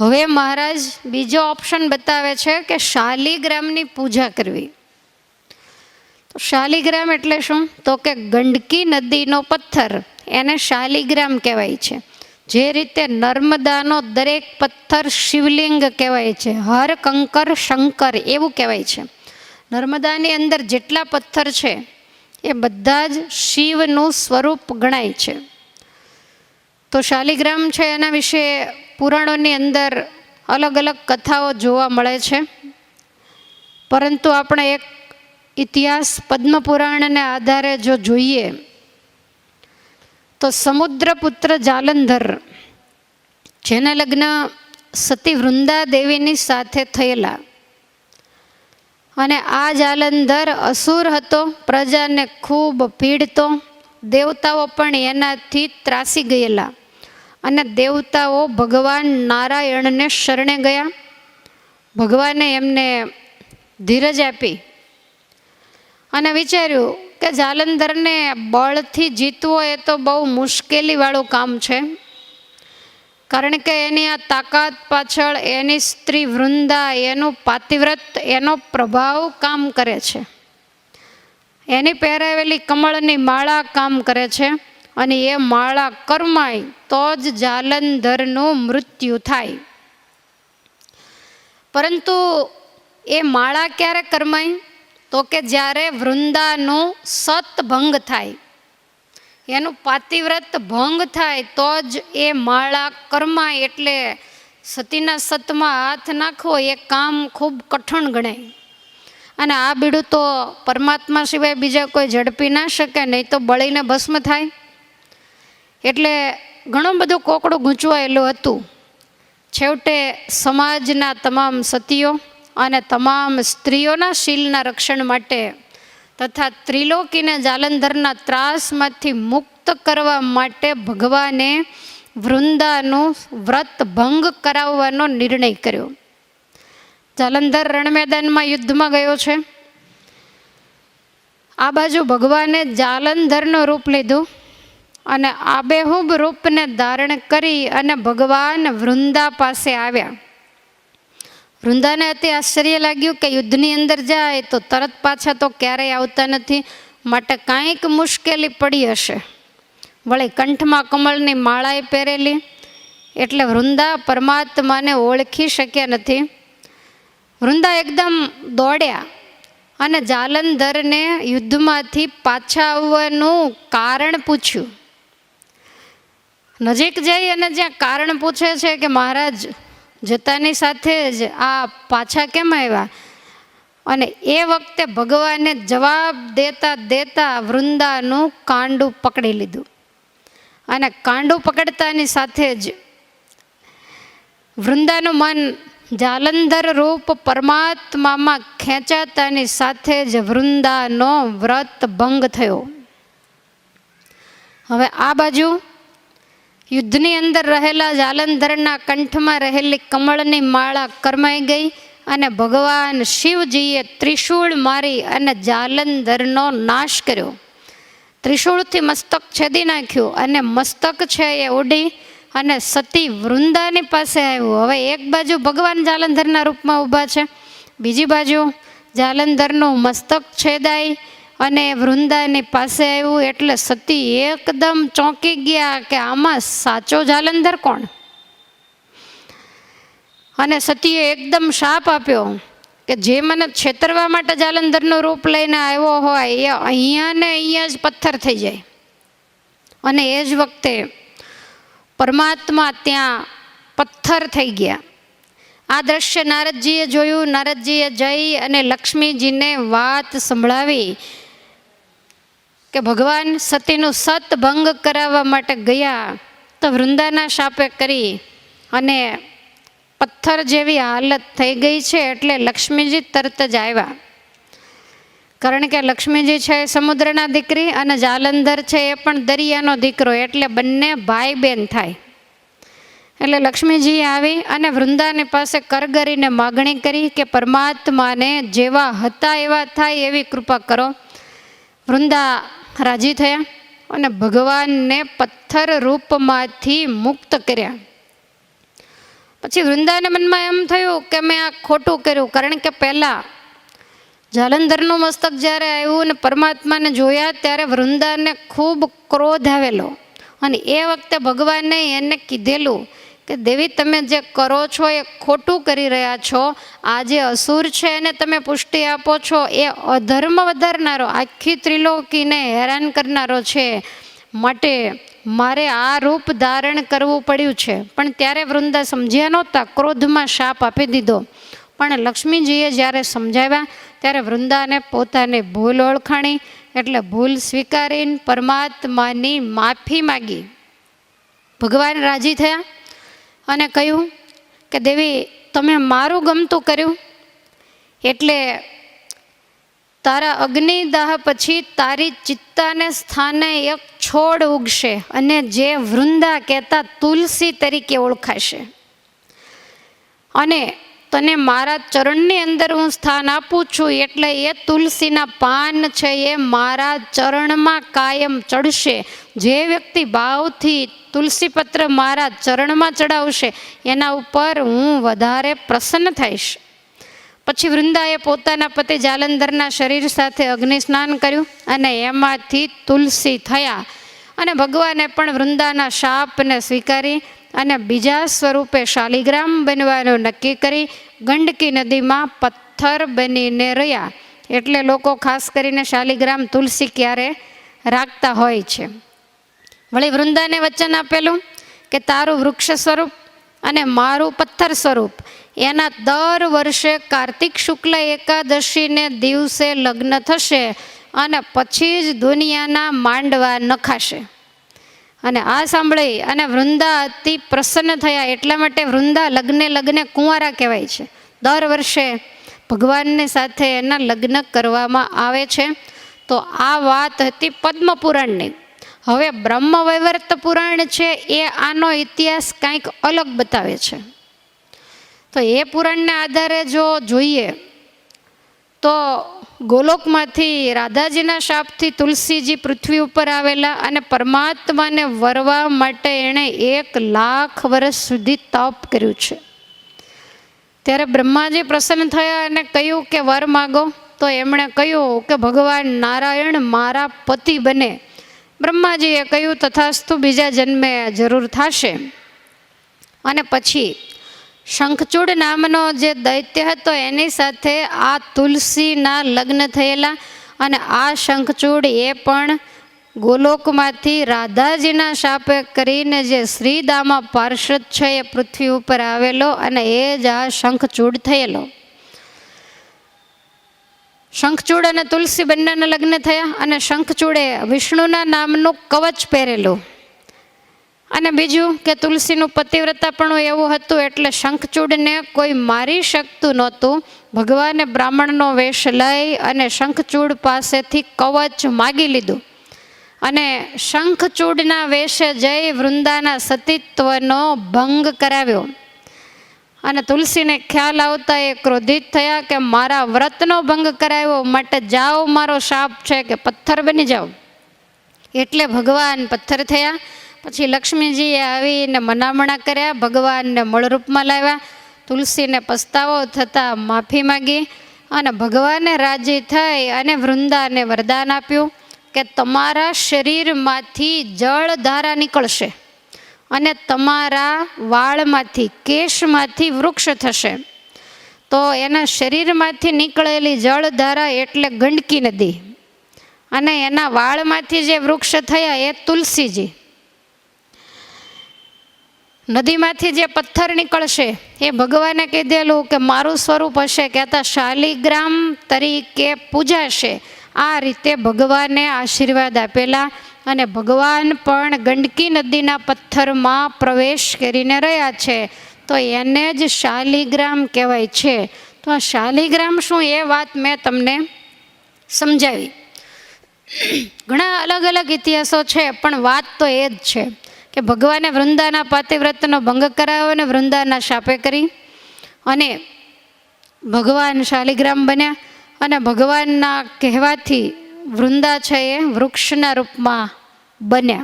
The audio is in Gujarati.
હવે મહારાજ બીજો ઓપ્શન બતાવે છે કે શાલિગ્રામની પૂજા કરવી. તો શાલિગ્રામ એટલે શું? તો કે ગંડકી નદીનો પથ્થર, એને શાલિગ્રામ કહેવાય છે. જે રીતે નર્મદાનો દરેક પથ્થર શિવલિંગ કહેવાય છે, હર કંકર શંકર એવું કહેવાય છે. નર્મદાની અંદર જેટલા પથ્થર છે, એ બધા જ શિવનું સ્વરૂપ ગણાય છે. તો શાલિગ્રામ છે એના વિશે પુરાણોની અંદર અલગ અલગ કથાઓ જોવા મળે છે. પરંતુ આપણે એક ઇતિહાસ પદ્મપુરાણને આધારે જો જોઈએ, તો સમુદ્રપુત્ર જાલંધર, જેના લગ્ન સતી વૃંદા દેવીની સાથે થયેલા. અને આ જાલંધર અસુર હતો, પ્રજાને ખૂબ પીડતો, દેવતાઓ પણ એનાથી ત્રાસી ગયેલા. અને દેવતાઓ ભગવાન નારાયણને શરણે ગયા. ભગવાને એમને ધીરજ આપી અને વિચાર્યું કે જાલંધરને બળથી જીતવો એ તો બહુ મુશ્કેલીવાળું કામ છે. કારણ કે એની આ તાકાત પાછળ એની સ્ત્રી વૃંદા એનું પાતિવ્રત, એનો પ્રભાવ કામ કરે છે. એની પહેરાવેલી કમળની માળા કામ કરે છે. અને એ માળા કરમાય તો જ જાલંધરનું મૃત્યુ થાય. પરંતુ એ માળા ક્યારે કરમાય? તો કે જ્યારે વૃંદાનું સતભંગ થાય. એનું પાતિવ્રત ભંગ થાય તો જ એ માળા કરમાય એટલે સતીના સતમાં હાથ નાખવો એ કામ ખૂબ કઠણ ગણાય. અને આ બીડું તો પરમાત્મા સિવાય બીજા કોઈ ઝડપી ના શકે, નહીં તો બળીને ભસ્મ થાય. એટલે ઘણું બધું કોકડું ગૂંચવાયેલું હતું. છેવટે સમાજના તમામ સતીઓ અને તમામ સ્ત્રીઓના શીલના રક્ષણ માટે તથા ત્રિલોકીને જાલંધરના ત્રાસમાંથી મુક્ત કરવા માટે ભગવાને વૃંદાનું વ્રત ભંગ કરાવવાનો નિર્ણય કર્યો. જાલંધર રણમેદાનમાં યુદ્ધમાં ગયો છે. આ બાજુ ભગવાને જાલંધરનું રૂપ લીધું. અને આબેહૂબ રૂપને ધારણ કરી અને ભગવાન વૃંદા પાસે આવ્યા. વૃંદાને અતિ આશ્ચર્ય લાગ્યું કે યુદ્ધની અંદર જાય તો તરત પાછા તો ક્યારેય આવતા નથી, માટે કાંઈક મુશ્કેલી પડી હશે. વળી કંઠમાં કમળની માળાએ પહેરેલી, એટલે વૃંદા પરમાત્માને ઓળખી શક્યા નથી. વૃંદા એકદમ દોડ્યા અને જાલંધરને યુદ્ધમાંથી પાછા આવવાનું કારણ પૂછ્યું. નજીક જઈ અને જ્યાં કારણ પૂછે છે કે મહારાજ જતાની સાથે જ આ પાછા કેમ આવ્યા? અને એ વખતે ભગવાને જવાબ દેતા દેતા વૃંદાનું કાંડું પકડી લીધું. અને કાંડું પકડતાની સાથે જ વૃંદાનું મન જાલંધર રૂપ પરમાત્મામાં ખેંચાતાની સાથે જ વૃંદાનો વ્રત ભંગ થયો. હવે આ બાજુ યુદ્ધની અંદર રહેલા જાલંધરના કંઠમાં રહેલી કમળની માળા કરમાઈ ગઈ અને ભગવાન શિવજીએ ત્રિશૂળ મારી અને જાલંધરનો નાશ કર્યો. ત્રિશૂળથી મસ્તક છેદી નાખ્યું અને મસ્તક છે એ ઉડી અને સતી વૃંદાની પાસે આવ્યું. હવે એક બાજુ ભગવાન જાલંધરના રૂપમાં ઊભા છે, બીજી બાજુ જાલંધરનું મસ્તક છેદાઈ અને વૃંદાની પાસે આવ્યું એટલે સતી એકદમ ચોંકી ગયા કે આમાં સાચો જાલંધર કોણ? અને સતીએ એકદમ શાપ આપ્યો કે જે મને છેતરવા માટે જાલંધરનું રૂપ લઈને આવ્યો હોય એ અહીંયા ને અહીંયા જ પથ્થર થઈ જાય. અને એ જ વખતે પરમાત્મા ત્યાં પથ્થર થઈ ગયા. આ દ્રશ્ય નારદજીએ જોયું. નારદજીએ જઈ અને લક્ષ્મીજીને વાત સંભળાવી. કે ભગવાન સતીનું સતભંગ કરાવવા માટે ગયા, તો વૃંદાના શાપે કરી અને પથ્થર જેવી હાલત થઈ ગઈ છે એટલે લક્ષ્મીજી તરત જ આવ્યા. કારણ કે લક્ષ્મીજી છે સમુદ્રના દીકરી અને જાલંધર છે એ પણ દરિયાનો દીકરો, એટલે બંને ભાઈ બહેન થાય. એટલે લક્ષ્મીજી આવી અને વૃંદાની પાસે કરગરીને માગણી કરી કે પરમાત્માને જેવા હતા એવા થાય એવી કૃપા કરો. વૃંદા રાજી થયા અને ભગવાનને પથ્થર રૂપમાંથી મુક્ત કર્યા. પછી વૃંદાના મનમાં એમ થયું કે મેં આ ખોટું કર્યું, કારણ કે પહેલાં જાલંધરનું મસ્તક જ્યારે આવ્યું અને પરમાત્માને જોયા ત્યારે વૃંદાને ખૂબ ક્રોધ આવેલો. અને એ વખતે ભગવાને એને કીધેલું કે દેવી તમે જે કરો છો એ ખોટું કરી રહ્યા છો, આ જે અસુર છે એને તમે પુષ્ટિ આપો છો, એ અધર્મ વધારનારો, આખી ત્રિલોકીને હેરાન કરનારો છે. માટે મારે આ રૂપ ધારણ કરવું પડ્યું છે. પણ ત્યારે વૃંદા સમજ્યા નહોતા, ક્રોધમાં શાપ આપી દીધો. પણ લક્ષ્મીજીએ જ્યારે સમજાવ્યા, ત્યારે વૃંદાને પોતાને ભૂલ ઓળખાણી, એટલે ભૂલ સ્વીકારીને પરમાત્માની માફી માગી. ભગવાન રાજી થયા? અને કહ્યું કે, દેવી, તમે મારું ગમતું કર્યું. એટલે તારા અગ્નિદાહ પછી તારી ચિત્તાને સ્થાને એક છોડ ઉગશે અને જે વૃંદા કહેતા તુલસી તરીકે ઓળખાશે. અને તને મારા ચરણની અંદર હું સ્થાન આપું છું, એટલે એ તુલસીના પાન છે એ મારા ચરણમાં કાયમ ચડશે. જે વ્યક્તિ ભાવથી તુલસી પત્ર મારા ચરણમાં ચડાવશે, એના ઉપર હું વધારે પ્રસન્ન થઈશ. પછી વૃંદાએ પોતાના પતિ જાલંધરના શરીર સાથે અગ્નિ સ્નાન કર્યું અને એમાંથી તુલસી થયા. અને ભગવાને પણ વૃંદાના શાપને સ્વીકારી અને બીજા સ્વરૂપે શાલિગ્રામ બનવાનું નક્કી કરી ગંડકી નદીમાં પથ્થર બનીને રહ્યા. એટલે લોકો ખાસ કરીને શાલિગ્રામ તુલસી ક્યારે રાખતા હોય છે. વળી વૃંદાને વચન આપેલું કે તારું વૃક્ષ સ્વરૂપ અને મારું પથ્થર સ્વરૂપ, એના દર વર્ષે કાર્તિક શુક્લ એકાદશીને દિવસે લગ્ન થશે અને પછી જ દુનિયાના માંડવા નખાશે. અને આ સાંભળી અને વૃંદા અતિ પ્રસન્ન થયા એટલા માટે વૃંદા લગ્ને લગ્ને કુંવારા કહેવાય છે. દર વર્ષે ભગવાનની સાથે એના લગ્ન કરવામાં આવે છે. તો આ વાત હતી પદ્મપુરાણની. હવે બ્રહ્મવૈવર્ત પુરાણ છે એ આનો ઇતિહાસ કંઈક અલગ બતાવે છે. તો એ પુરાણને આધારે જો જોઈએ તો ગોલોકમાંથી રાધાજીના શાપથી તુલસીજી પૃથ્વી ઉપર આવેલા અને પરમાત્માને વરવા માટે એણે એક લાખ વર્ષ સુધી તપ કર્યું છે. ત્યારે બ્રહ્માજી પ્રસન્ન થયા અને કહ્યું કે, વર માગો. તો એમણે કહ્યું કે, ભગવાન નારાયણ મારા પતિ બને. બ્રહ્માજીએ કહ્યું, તથાસ્તુ બીજા જન્મે જરૂર થશે. અને પછી શંખચૂડ નામનો જે દૈત્ય હતો, એની સાથે આ તુલસીના લગ્ન થયેલા અને આ શંખચૂડ એ પણ ગોલોકમાંથી રાધાજીના શાપે કરીને જે શ્રીદામા પાર્ષદ છે એ પૃથ્વી ઉપર આવેલો અને એ જ આ શંખચૂડ થયેલો. શંખચૂડ અને તુલસી બંનેના લગ્ન થયા અને શંખચૂડે વિષ્ણુના નામનું કવચ પહેરેલું. અને બીજું કે તુલસીનું પતિવ્રતાપણું એવું હતું એટલે શંખચૂડને કોઈ મારી શકતું નહોતું. ભગવાને બ્રાહ્મણનો વેશ લઈ અને શંખચૂડ પાસેથી કવચ માગી લીધું. અને શંખચૂડના વેશે જઈ વૃંદાના સતીત્વનો ભંગ કરાવ્યો. અને તુલસીને ખ્યાલ આવતા એ ક્રોધિત થયા કે મારા વ્રતનો ભંગ કરાવ્યો, માટે જાઓ મારો શાપ છે કે પથ્થર બની જાઓ. એટલે ભગવાન પથ્થર થયા પછી લક્ષ્મીજીએ આવીને મનામણા કર્યા, ભગવાનને મળરૂપમાં લાવ્યા, તુલસીને પસ્તાવો થતાં માફી માગી અને ભગવાને રાજી થઈ અને વૃંદાને વરદાન આપ્યું કે તમારા શરીરમાંથી જળધારા નીકળશે અને તમારા વાળમાંથી, કેશમાંથી વૃક્ષ થશે. તો એના શરીરમાંથી નીકળેલી જળધારા એટલે ગંડકી નદી અને એના વાળમાંથી જે વૃક્ષ થયા એ તુલસીજી. નદીમાંથી જે પથ્થર નીકળશે, એ ભગવાને કીધેલું કે મારું સ્વરૂપ હશે. કહેતા શાલિગ્રામ તરીકે પૂજાશે. આ રીતે ભગવાને આશીર્વાદ આપેલા અને ભગવાન પણ ગંડકી નદીના પથ્થરમાં પ્રવેશ કરીને રહ્યા છે. તો એને જ શાલિગ્રામ કહેવાય છે. તો આ શાલિગ્રામ શું? એ વાત મેં તમને સમજાવી. ઘણા અલગ અલગ ઇતિહાસો છે, પણ વાત તો એ જ છે. કે ભગવાને વૃંદાના પાતિવ્રતનો ભંગ કરાવ્યો અને વૃંદાના શાપે કરી અને ભગવાન શાલિગ્રામ બન્યા અને ભગવાનના કહેવાથી વૃંદા છે એ વૃક્ષના રૂપમાં બન્યા.